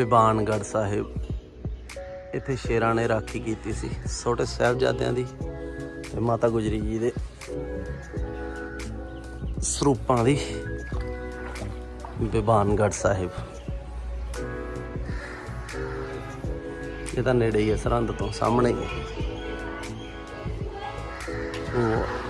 ਬਿਬਾਨਗੜ ਸਾਹਿਬ। ਇੱਥੇ ਸ਼ੇਰਾਂ ਨੇ ਰਾਖੀ ਕੀਤੀ ਸੀ। ਛੋਟੇ ਸਾਹਿਬਜ਼ਾਦਿਆਂ ਦੀ ਤੇ ਮਾਤਾ ਗੁਜਰੀ ਜੀ ਦੇ ਸਰੂਪਾਂ ਦੀ ਬਿਬਾਨਗੜ ਸਾਹਿਬ। ਇਹ ਤਾਂ ਨੇੜੇ ਹੀ ਹੈ, ਸਰਹੰਦ ਤੋਂ ਸਾਹਮਣੇ ਹੀ। ਉਹ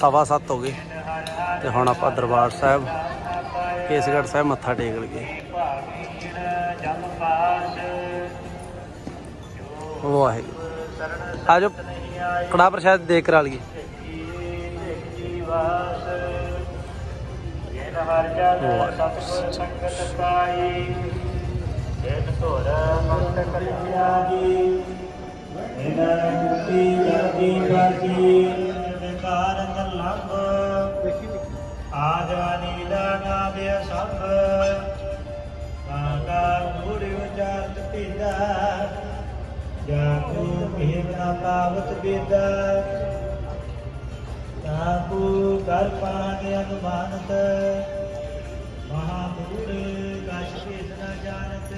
ਸਵਾ ਸੱਤ ਹੋ ਗਏ ਤੇ ਹੁਣ ਆਪਾਂ ਦਰਬਾਰ ਸਾਹਿਬ, ਕੇਸਗੜ੍ਹ ਸਾਹਿਬ ਮੱਥਾ ਟੇਕ ਲਈਏ। ਵਾਹਿਗੁਰੂ। ਆ ਜਾਓ ਕੜਾ ਪ੍ਰਸ਼ਾਦ ਦੇਖ ਕਰਾ ਲਈਏ। ਹਰ ਜਨ ਸਤਿਗੁਰ ਸੰਗਤ ਪਾਈ ਜੀ ਸਭ ਕਾਕਾ ਮੂੜੀ ਉਚਾਰਤ ਪੀਦਾ ਜਾਕੂ ਭੇਦ ਨਾ ਪਾਵਤ ਬੇਦਾ ਤਾਕੂ ਕਰ ਪਾਨ ਅਨੁਮਾਨਤ ਮਹਾਪੁਰ ਕਛ ਭੇਦ ਜਾਣਤ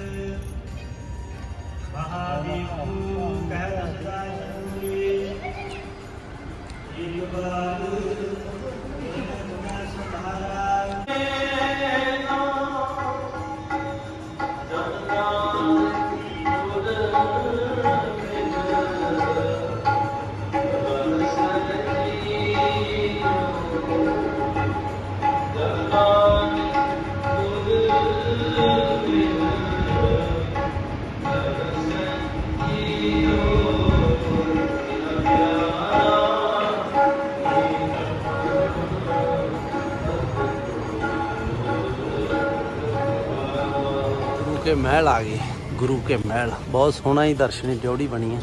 ਕੇ ਮਹਿਲ ਆ ਗਏ ਗੁਰੂ ਕੇ ਮਹਿਲ। ਬਹੁਤ ਸੋਹਣਾ ਹੀ ਦਰਸ਼ਨੀ ਜੋੜੀ ਬਣੀ ਹੈ।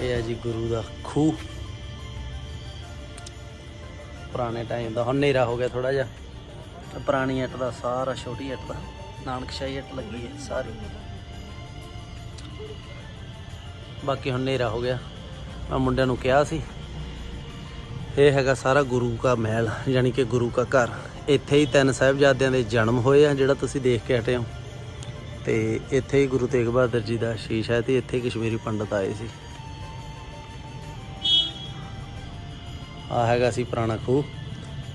ਇਹ ਹੈ ਜੀ ਗੁਰੂ ਦਾ ਖੂਹ। ਪੁਰਾਣੇ ਟਾਈਮ ਦਾ, ਹੁਣ ਹਨੇਰਾ ਹੋ ਗਿਆ ਥੋੜਾ ਜਿਹਾ। ਪੁਰਾਣੀ ਇੱਟ ਦਾ, ਸਾਰਾ ਛੋਟੀ ਇੱਟ ਦਾ। ਨਾਨਕਸ਼ਾਹੀ ਇੱਟ ਲੱਗੀ ਹੈ, ਸਾਰੀ। ਬਾਕੀ ਹੁਣ ਹਨੇਰਾ ਹੋ ਗਿਆ। ਮੈਂ ਮੁੰਡਿਆਂ ਨੂੰ ਕਿਹਾ ਸੀ, ਇਹ ਹੈਗਾ ਸਾਰਾ ਗੁਰੂ ਦਾ ਮਹਿਲ, ਯਾਨੀ ਕਿ ਗੁਰੂ ਦਾ ਘਰ। ਇੱਥੇ ਹੀ ਤਿੰਨ ਸਾਹਿਬਜ਼ਾਦਿਆਂ ਦੇ ਜਨਮ ਹੋਏ ਆ, ਜਿਹੜਾ ਤੁਸੀਂ ਦੇਖ ਕੇ ਹਟੇ ਹੋ। ਤੇ ਇੱਥੇ ਹੀ ਗੁਰੂ ਤੇਗ ਬਹਾਦਰ ਜੀ ਦਾ ਸ਼ੀਸ਼ ਹੈ ਤੇ ਇੱਥੇ ਹੀ ਕਸ਼ਮੀਰੀ ਪੰਡਤ ਆਏ ਸੀ। ਆ ਹੈਗਾ ਸੀ ਪੁਰਾਣਾ ਖੂਹ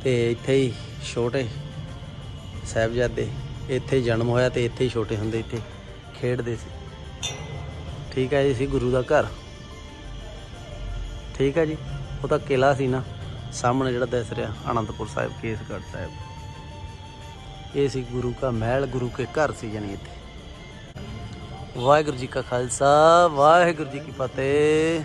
ਤੇ ਇੱਥੇ ਹੀ ਛੋਟੇ ਸਾਹਿਬਜ਼ਾਦੇ ਇੱਥੇ ਜਨਮ ਹੋਇਆ ਤੇ ਇੱਥੇ ਹੀ ਛੋਟੇ ਹੁੰਦੇ ਇੱਥੇ ਖੇਡਦੇ ਸੀ। ਠੀਕ ਹੈ ਇਹ ਸੀ ਗੁਰੂ ਦਾ ਘਰ। ਠੀਕ ਹੈ ਜੀ, ਉਹ ਤਾਂ ਕਿਲਾ ਸੀ ਨਾ, ਸਾਹਮਣੇ ਜਿਹੜਾ ਦਿਸ ਰਿਹਾ, ਅਨੰਦਪੁਰ ਸਾਹਿਬ, ਕੇਸਗੜ੍ਹ ਸਾਹਿਬ। ਇਹ ਸੀ ਗੁਰੂ ਦਾ ਮਹਿਲ, ਗੁਰੂ ਕੇ ਘਰ ਸੀ ਜਾਨੀ ਇੱਥੇ। ਵਾਹਿਗੁਰੂ ਜੀ ਕਾ ਖਾਲਸਾ, ਵਾਹਿਗੁਰੂ ਜੀ ਕੀ ਫਤਿਹ।